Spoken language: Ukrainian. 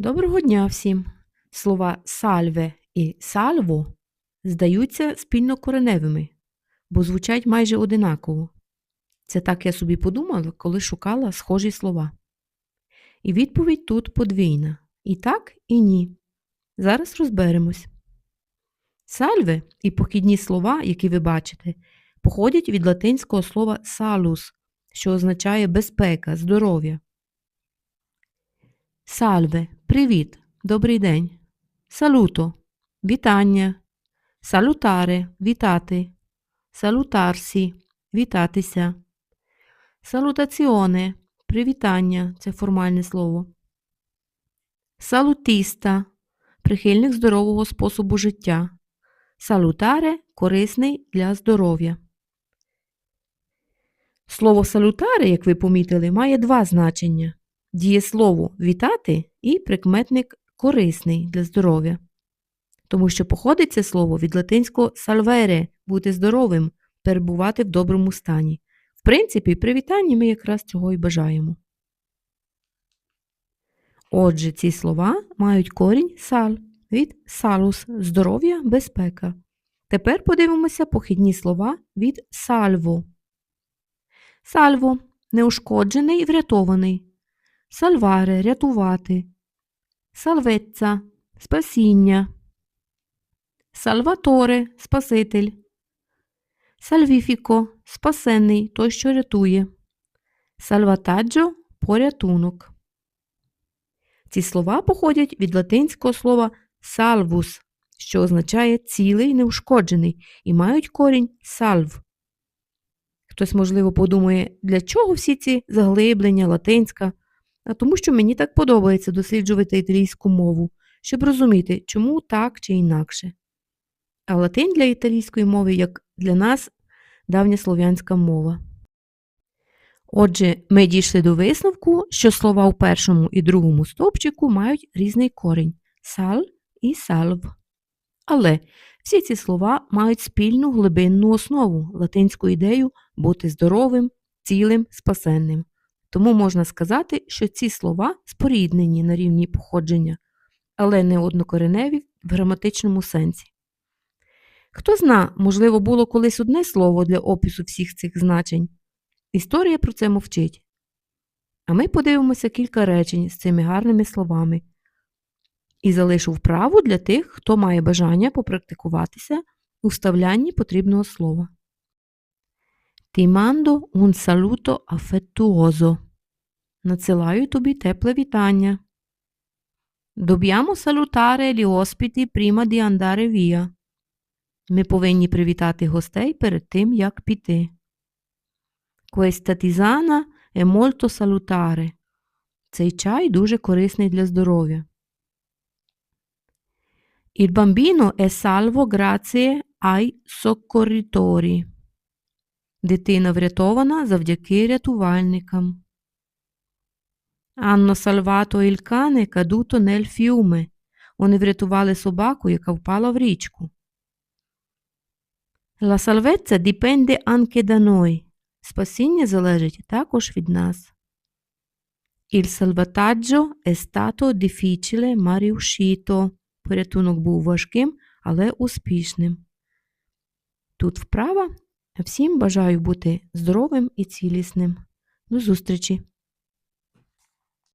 Доброго дня всім! Слова сальве і сальво здаються спільнокореневими, бо звучать майже одинаково. Це так я собі подумала, коли шукала схожі слова. І відповідь тут подвійна. І так, і ні. Зараз розберемось. Сальве і похідні слова, які ви бачите, походять від латинського слова salus, що означає безпека, здоров'я. Сальве, привіт, добрий день. Салуто, вітання. Салутаре, вітати. Салутарсі, вітатися. Салутаціоне, привітання це формальне слово. Салутіста прихильник здорового способу життя. Салутаре корисний для здоров'я. Слово салутаре, як ви помітили, має два значення дієслово вітати і прикметник корисний для здоров'я. Тому що походить це слово від латинського salvere бути здоровим, перебувати в доброму стані. В принципі, при вітанні ми якраз цього і бажаємо. Отже, ці слова мають корінь сал від салус здоров'я, безпека. Тепер подивимося похідні слова від сальво. Сальво неушкоджений врятований. Сальваре рятувати. Салветца спасіння. Сальваторе Спаситель. Сальвіфіко спасенний той, що рятує. Сальватаджо порятунок. Ці слова походять від латинського слова salvus, що означає цілий неушкоджений, і мають корінь salv. Хтось, можливо, подумає, для чого всі ці заглиблення, латинська, а тому що мені так подобається досліджувати італійську мову, щоб розуміти, чому так чи інакше. А латин для італійської мови, як для нас, давня слов'янська мова. Отже, ми дійшли до висновку, що слова у першому і другому стовпчику мають різний корінь сал і сальв. Але всі ці слова мають спільну глибинну основу латинську ідею бути здоровим, цілим, спасенним. Тому можна сказати, що ці слова споріднені на рівні походження, але не однокореневі в граматичному сенсі. Хто зна, можливо, було колись одне слово для опису всіх цих значень. Історія про це мовчить. А ми подивимося кілька речень з цими гарними словами. І залишу вправу для тих, хто має бажання попрактикуватися у вставлянні потрібного слова. Ti mando un saluto affettuoso. Надсилаю тобі тепле вітання. Dobbiamo salutare gli ospiti prima di andare via. Ми повинні привітати гостей перед тим, як піти. Questa tisana è molto salutare. Цей чай дуже корисний для здоров'я. Il bambino è salvo grazie ai soccorritori. Дитина врятована завдяки рятувальникам. Salvato il cane caduto nel fiume. Вони врятували собаку, яка впала в річку. La salvezza dipende anche da noi. Спасіння залежить також від нас. Il salvataggio è stato difficile ma riuscito. Порятунок був важким, але успішним. Тут вправа. Всім бажаю бути здоровим і цілісним. До зустрічі!